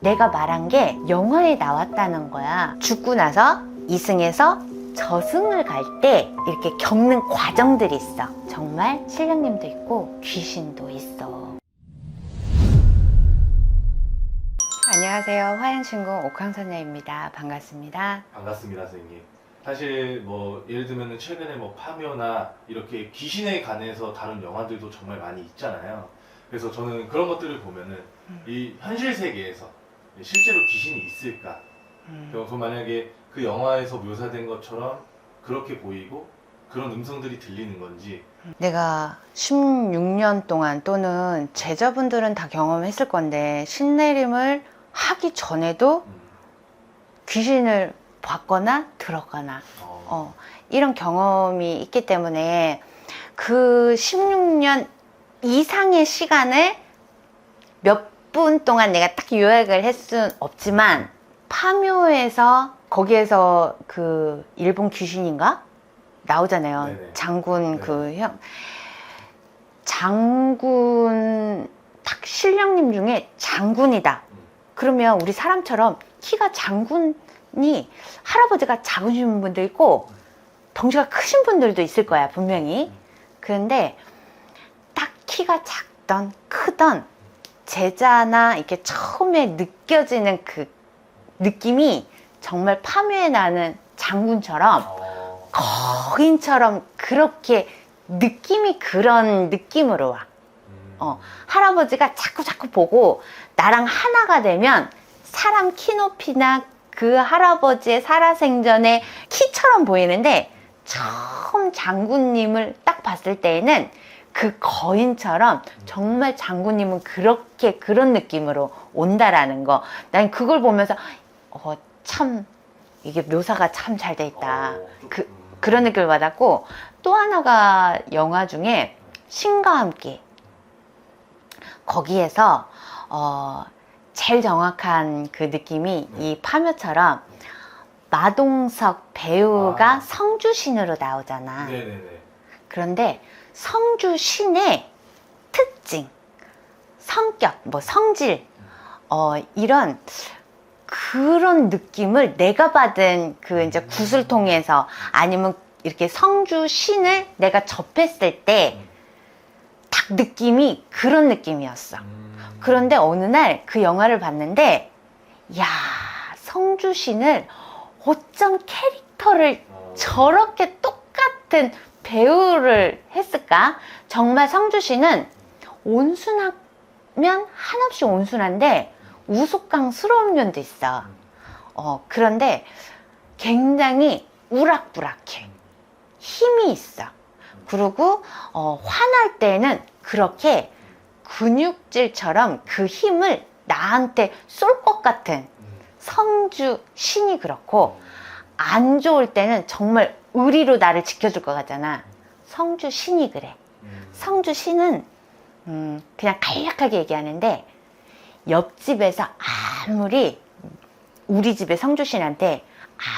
내가 말한 게 영화에 나왔다는 거야. 죽고 나서 이승에서 저승을 갈 때 이렇게 겪는 과정들이 있어. 정말 신령님도 있고 귀신도 있어. 안녕하세요. 화양신궁 옥황선녀입니다. 반갑습니다. 반갑습니다, 선생님. 사실 뭐 예를 들면 최근에 뭐 파묘나 이렇게 귀신에 관해서 다룬 영화들도 정말 많이 있잖아요. 그래서 저는 그런 것들을 보면은 음. 이 현실 세계에서 실제로 귀신이 있을까? 음. 그 만약에 그 영화에서 묘사된 것처럼 그렇게 보이고 그런 음성들이 들리는 건지 내가 16년 동안 또는 제자분들은 다 경험했을 건데 신내림을 하기 전에도 음, 귀신을 봤거나 들었거나 어, 어, 이런 경험이 있기 때문에 그 16년 이상의 시간을 몇 분 동안 내가 딱 요약을 했순 없지만 파묘에서 거기에서 그 일본 귀신인가 나오잖아요. 네네. 장군 네. 그 형. 장군 딱 신령님 중에 장군이다. 음, 그러면 우리 사람처럼 키가 장군이 할아버지가 작으신 분도 있고 덩치가 크신 분들도 있을 거야 분명히 그런데 딱 키가 작던 크던 제자나 이렇게 처음에 느껴지는 그 느낌이 정말 파묘에 나는 장군처럼 어, 거인처럼 그렇게 느낌이 그런 느낌으로 와 음, 어. 할아버지가 자꾸 자꾸 보고 나랑 하나가 되면 사람 키 높이나 그 할아버지의 살아생전의 키처럼 보이는데 처음 장군님을 딱 봤을 때에는 그 거인처럼 정말 장군님은 그렇게 그런 느낌으로 온다라는 거. 난 그걸 보면서 어, 참 이게 묘사가 참 잘 돼 있다. 어, 좀, 그- 음, 그런 느낌을 받았고 또 하나가 영화 중에 신과 함께 거기에서 어 제일 정확한 그 느낌이 네. 이 파묘처럼 마동석 배우가 아. 성주신으로 나오잖아. 네네네. 그런데 성주신의 특징, 성격, 뭐 성질, 어, 이런 그런 느낌을 내가 받은 그 이제 굿을 통해서 아니면 이렇게 성주 신을 내가 접했을 때 딱 느낌이 그런 느낌이었어. 음, 그런데 어느 날 그 영화를 봤는데, 야 성주 신을 어쩜 캐릭터를 어, 저렇게 똑같은 배우를 했을까? 정말 성주 씨는 온순하면 한없이 온순한데 우속강스러운 면도 있어. 어, 그런데 굉장히 우락부락해. 힘이 있어. 그리고 어, 화날 때는 그렇게 근육질처럼 그 힘을 나한테 쏠 것 같은 음, 성주 신이 그렇고 안 좋을 때는 정말 의리로 나를 지켜줄 것 같잖아. 성주 신이 그래. 음, 성주 신은 음, 그냥 간략하게 얘기하는데 옆집에서 아무리 우리 집에 성주 신한테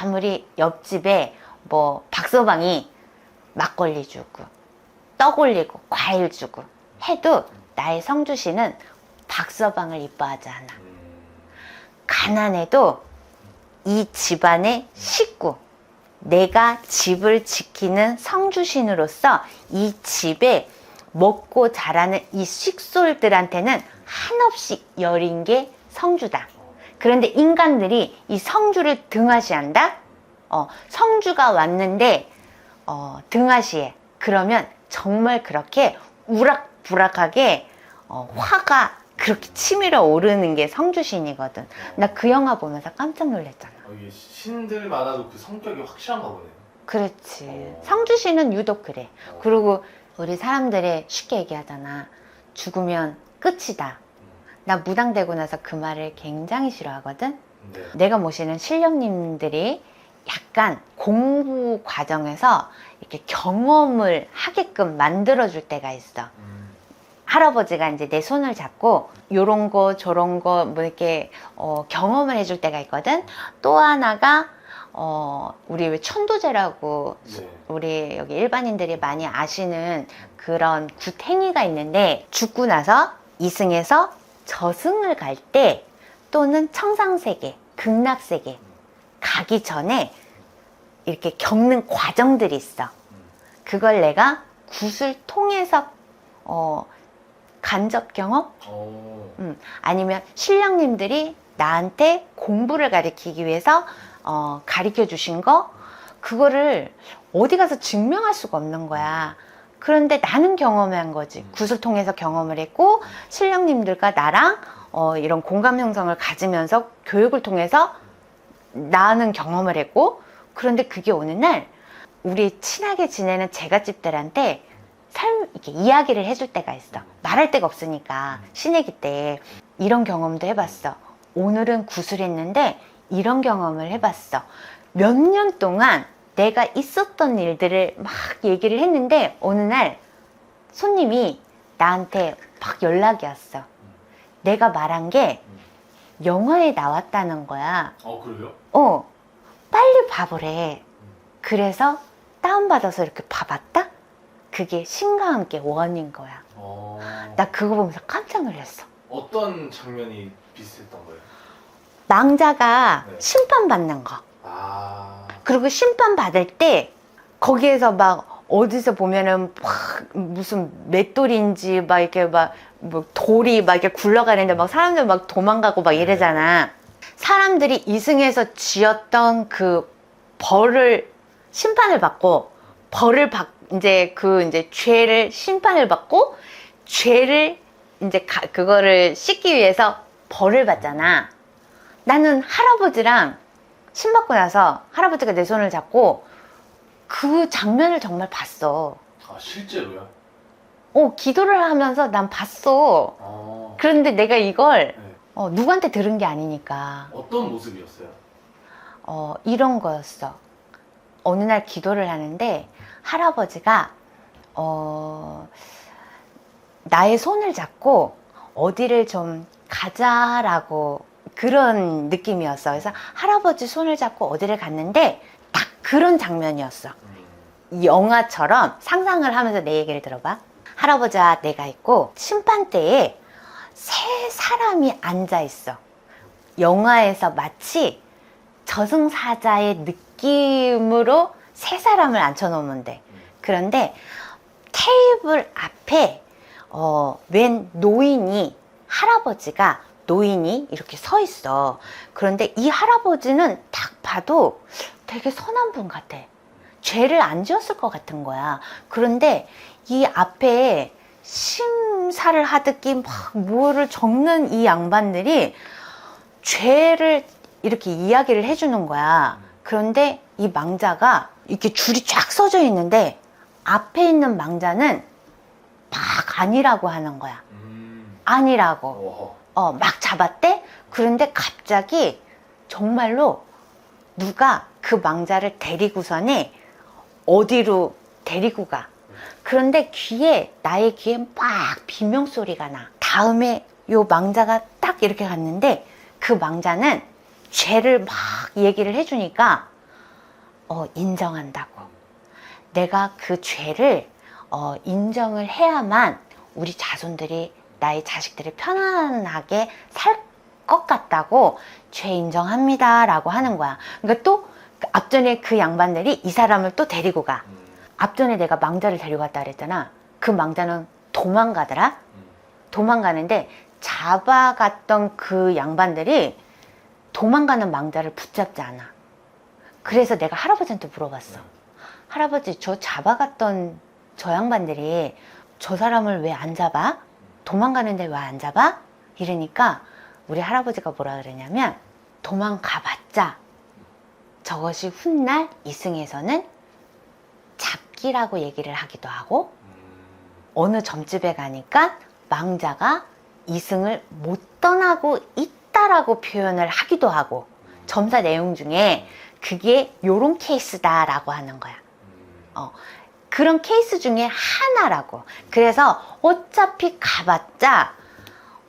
아무리 옆집에 뭐 박서방이 막걸리 주고 떡 올리고 과일 주고 해도 나의 성주 신은 박서방을 이뻐하지 않아. 음, 가난해도 이 집안의 식구, 내가 집을 지키는 성주신으로서 이 집에 먹고 자라는 이 식솔들한테는 한없이 여린 게 성주다. 어, 그런데 인간들이 이 성주를 등하시한다? 어, 성주가 왔는데, 어, 등하시해. 그러면 정말 그렇게 우락부락하게, 어, 화가 그렇게 치밀어 오르는 게 성주신이거든. 나 그 영화 보면서 깜짝 놀랐잖아. 신들마다도 그 성격이 확실한가 보네요. 그렇지. 어. 성주신은 유독 그래. 어, 그리고 우리 사람들이 쉽게 얘기하잖아. 죽으면 끝이다. 나 무당되고 나서 그 말을 굉장히 싫어하거든. 네. 내가 모시는 신령님들이 약간 공부 과정에서 이렇게 경험을 하게끔 만들어줄 때가 있어. 음, 할아버지가 이제 내 손을 잡고 요런 거 저런 거 뭐 이렇게 어, 경험을 해줄 때가 있거든. 또 하나가 어, 우리 왜 천도제라고 네. 우리 여기 일반인들이 많이 아시는 그런 굿행위가 있는데 죽고 나서 이승에서 저승을 갈 때 또는 청상세계, 극락세계 가기 전에 이렇게 겪는 과정들이 있어. 그걸 내가 굿을 통해서 어, 간접 경험 어. 음, 아니면 신령님들이 나한테 공부를 가르치기 위해서 어, 가르쳐 주신 거 그거를 어디 가서 증명할 수가 없는 거야. 그런데 나는 경험한 거지. 굿을 통해서 경험을 했고 신령님들과 나랑 어, 이런 공감 형성을 가지면서 교육을 통해서 나는 경험을 했고 그런데 그게 어느 날 우리 친하게 지내는 제갓집들한테 삶 이렇게 이야기를 해줄 때가 있어. 말할 데가 없으니까 시내기 때 이런 경험도 해봤어. 오늘은 구슬했는데 이런 경험을 해봤어. 몇 년 동안 내가 있었던 일들을 막 얘기를 했는데 어느 날 손님이 나한테 막 연락이 왔어. 내가 말한 게 영화에 나왔다는 거야. 어 그래요? 어, 빨리 봐보래. 그래서 다운받아서 이렇게 봐봤다? 그게 신과 함께 원인 거야. 어. 나 그거 보면서 깜짝 놀랐어. 어떤 장면이 비슷했던 거예요? 망자가 네. 심판받는 거. 아. 그리고 심판받을 때 거기에서 막 어디서 보면은 막 무슨 맷돌인지 막 이렇게 막 뭐 돌이 막 이렇게 굴러가는데 막 사람들 막 도망가고 막 이러잖아. 사람들이 이승에서 지었던 그 벌을 심판을 받고 벌을 받 이제 그 이제 죄를 심판을 받고 죄를 이제 가- 그거를 씻기 위해서 벌을 받잖아. 나는 할아버지랑 신 받고 나서 할아버지가 내 손을 잡고 그 장면을 정말 봤어. 아 실제로요? 어, 기도를 하면서 난 봤어. 어. 그런데 내가 이걸 네. 어, 누구한테 들은 게 아니니까 어떤 모습이었어요? 어, 이런 거였어. 어느 날 기도를 하는데 할아버지가 어, 나의 손을 잡고 어디를 좀 가자라고 그런 느낌이었어. 그래서 할아버지 손을 잡고 어디를 갔는데 딱 그런 장면이었어. 음. 영화처럼 상상을 하면서 내 얘기를 들어봐. 할아버지와 내가 있고 심판대에 세 사람이 앉아 있어. 영화에서 마치 저승사자의 느낌으로 세 사람을 앉혀놓으면 돼. 그런데 테이블 앞에 어, 웬 노인이 할아버지가 노인이 이렇게 서 있어. 그런데 이 할아버지는 딱 봐도 되게 선한 분 같아. 죄를 안 지었을 것 같은 거야. 그런데 이 앞에 심사를 하듯이 막 뭐를 적는 이 양반들이 죄를 이렇게 이야기를 해주는 거야. 그런데 이 망자가 이렇게 줄이 쫙 서져 있는데 앞에 있는 망자는 막 아니라고 하는 거야. 음. 아니라고. 어. 어, 막 잡았대? 그런데 갑자기 정말로 누가 그 망자를 데리고서는 어디로 데리고 가. 그런데 귀에, 나의 귀에 막 비명소리가 나. 다음에 요 망자가 딱 이렇게 갔는데 그 망자는 죄를 막 얘기를 해주니까 어, 인정한다고. 내가 그 죄를 어, 인정을 해야만 우리 자손들이 나의 자식들이 편안하게 살 것 같다고 죄 인정합니다 라고 하는 거야. 그러니까 또 앞전에 그 양반들이 이 사람을 또 데리고 가. 음. 앞전에 내가 망자를 데려갔다 그랬잖아. 그 망자는 도망가더라. 음. 도망가는데 잡아갔던 그 양반들이 도망가는 망자를 붙잡지 않아. 그래서 내가 할아버지한테 물어봤어. 할아버지, 저 잡아갔던 저 양반들이 저 사람을 왜 안 잡아? 도망가는데 왜 안 잡아? 이러니까 우리 할아버지가 뭐라 그러냐면 도망가봤자 저것이 훗날 이승에서는 잡기라고 얘기를 하기도 하고 음. 어느 점집에 가니까 망자가 이승을 못 떠나고 있다라고 표현을 하기도 하고 점사 내용 중에 그게 요런 케이스다라고 하는 거야. 음. 그런 케이스 중에 하나라고. 그래서 어차피 가봤자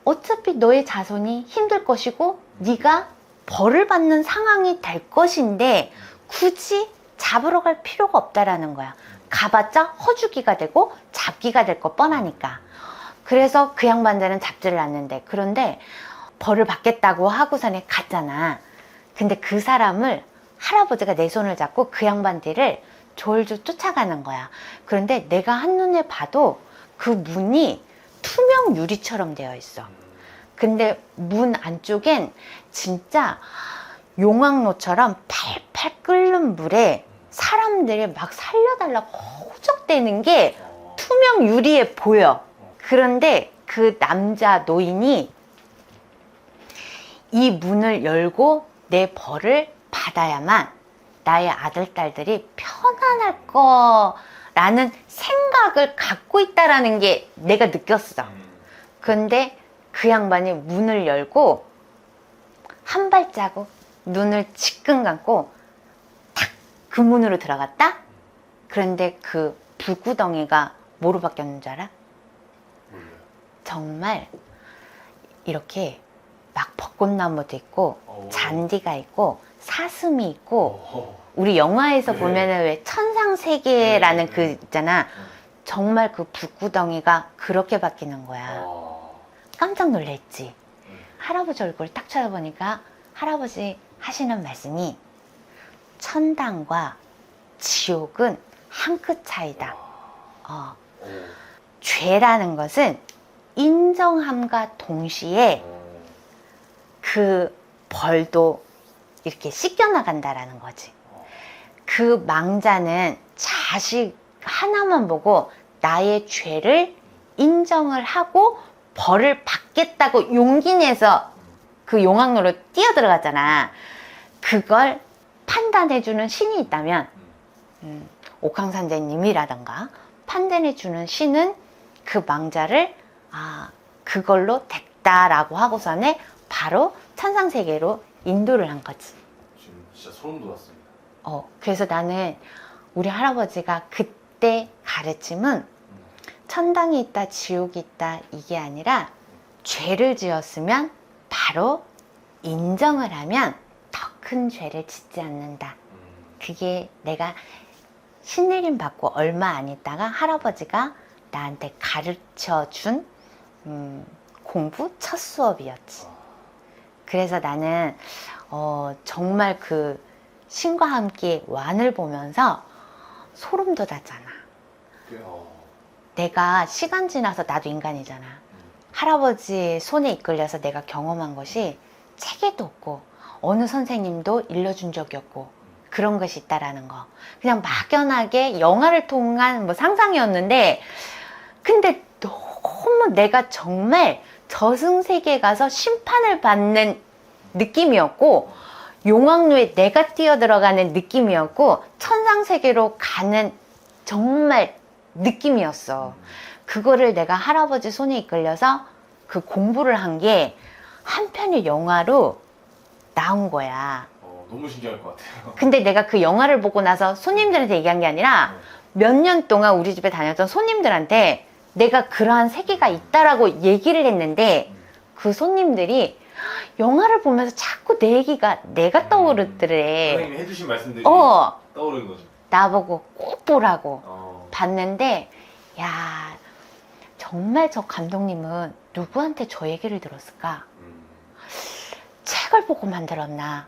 어차피 너의 자손이 힘들 것이고 네가 벌을 받는 상황이 될 것인데 굳이 잡으러 갈 필요가 없다라는 거야. 가봤자 허주기가 되고 잡기가 될거 뻔하니까. 그래서 그 양반들은 잡지를 않는데 그런데 벌을 받겠다고 하고서는 갔잖아. 근데 그 사람을 할아버지가 내 손을 잡고 그 양반 뒤를 졸졸 쫓아가는 거야. 그런데 내가 한눈에 봐도 그 문이 투명 유리처럼 되어 있어. 근데 문 안쪽엔 진짜 용왕로처럼 팔팔 끓는 물에 사람들이 막 살려달라고 호적대는 게 어. 투명 유리에 보여. 그런데 그 남자 노인이 이 문을 열고 내 벌을 받아야만 나의 아들, 딸들이 편안할 거라는 생각을 갖고 있다라는 게 내가 느꼈어. 음. 근데 그 양반이 문을 열고 한 발자국 눈을 지끈 감고 탁 그 문으로 들어갔다? 그런데 그 불구덩이가 뭐로 바뀌었는 줄 알아? 정말 이렇게 막 벚꽃나무도 있고 어. 잔디가 있고 사슴이 있고 어. 우리 영화에서 네. 보면은 왜 천상 세계라는 네, 그 네. 있잖아 정말 그 불구덩이가 그렇게 바뀌는 거야 어. 깜짝 놀랐지 음. 할아버지 얼굴 딱 쳐다보니까 할아버지 하시는 말씀이 천당과 지옥은 한 끗 차이다 어, 어. 죄라는 것은 인정함과 동시에 어. 그 벌도 이렇게 씻겨나간다라는 거지. 어. 그 망자는 자식 하나만 보고 나의 죄를 인정을 하고 벌을 받겠다고 용기 내서 그 용왕로로 뛰어 들어갔잖아. 그걸 판단해주는 신이 있다면, 음, 옥황산제님이라던가 판단해주는 신은 그 망자를, 아, 그걸로 됐다라고 하고서는 바로 천상세계로 인도를 한 거지. 지금 진짜 소름 돋았습니다. 어, 그래서 나는 우리 할아버지가 그때 가르침은 음. 천당이 있다, 지옥이 있다, 이게 아니라 죄를 지었으면 바로 인정을 하면 더 큰 죄를 짓지 않는다. 음. 그게 내가 신내림 받고 얼마 안 있다가 할아버지가 나한테 가르쳐 준 음, 공부 첫 수업이었지. 아. 그래서 나는 어, 정말 그 신과 함께 완을 보면서 소름 돋았잖아. 내가 시간 지나서 나도 인간이잖아. 음. 할아버지의 손에 이끌려서 내가 경험한 것이 책에도 없고 어느 선생님도 일러준 적이 없고 그런 것이 있다라는 거. 그냥 막연하게 영화를 통한 뭐 상상이었는데 근데 너무 내가 정말 저승세계에 가서 심판을 받는 느낌이었고 용왕로에 내가 뛰어들어가는 느낌이었고 천상세계로 가는 정말 느낌이었어. 그거를 내가 할아버지 손에 이끌려서 그 공부를 한 게 한 편의 영화로 나온 거야. 어, 너무 신기할 것 같아요. 근데 내가 그 영화를 보고 나서 손님들한테 얘기한 게 아니라 몇 년 동안 우리 집에 다녔던 손님들한테 내가 그러한 세계가 있다라고 얘기를 했는데 음. 그 손님들이 영화를 보면서 자꾸 내 얘기가 내가 떠오르더래. 선생님이 해주신 말씀들이 어, 떠오르는 거죠. 나보고 꼭 보라고. 어. 봤는데, 야, 정말 저 감독님은 누구한테 저 얘기를 들었을까? 음. 책을 보고 만들었나?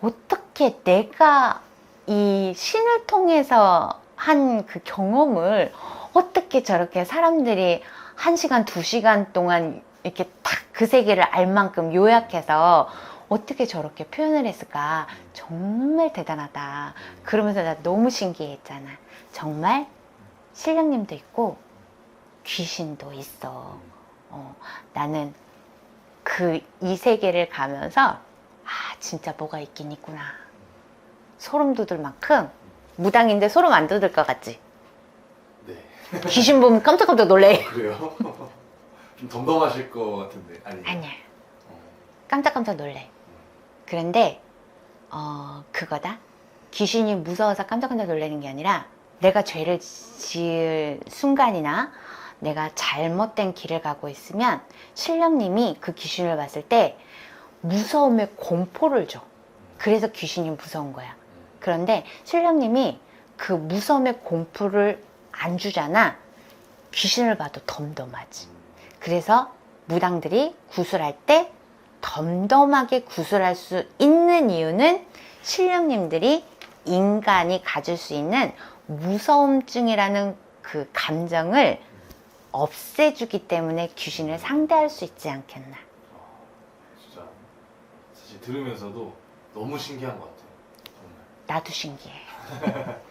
어떻게 내가 이 신을 통해서 한 그 경험을 어떻게 저렇게 사람들이 한 시간, 두 시간 동안 이렇게 딱 그 세계를 알 만큼 요약해서 어떻게 저렇게 표현을 했을까? 정말 대단하다. 그러면서 나 너무 신기했잖아. 정말 신령님도 있고 귀신도 있어. 어, 나는 그 이 세계를 가면서 아 진짜 뭐가 있긴 있구나. 소름 돋을 만큼 무당인데 소름 안 돋을 것 같지? 네. 귀신 보면 깜짝깜짝 놀래. 그래요? 좀 덤덤하실 것 같은데. 아니. 아니야. 어. 깜짝깜짝 놀래. 그런데 어 그거다. 귀신이 무서워서 깜짝깜짝 놀라는 게 아니라 내가 죄를 지을 순간이나 내가 잘못된 길을 가고 있으면 신령님이 그 귀신을 봤을 때 무서움의 공포를 줘. 그래서 귀신이 무서운 거야. 그런데 신령님이 그 무서움의 공포를 안 주잖아. 귀신을 봐도 덤덤하지. 음. 그래서 무당들이 구슬할 때 덤덤하게 구슬할 수 있는 이유는 신령님들이 인간이 가질 수 있는 무서움증이라는 그 감정을 없애주기 때문에 귀신을 상대할 수 있지 않겠나. 진짜 사실 들으면서도 너무 신기한 것 같아요. 정말. 나도 신기해.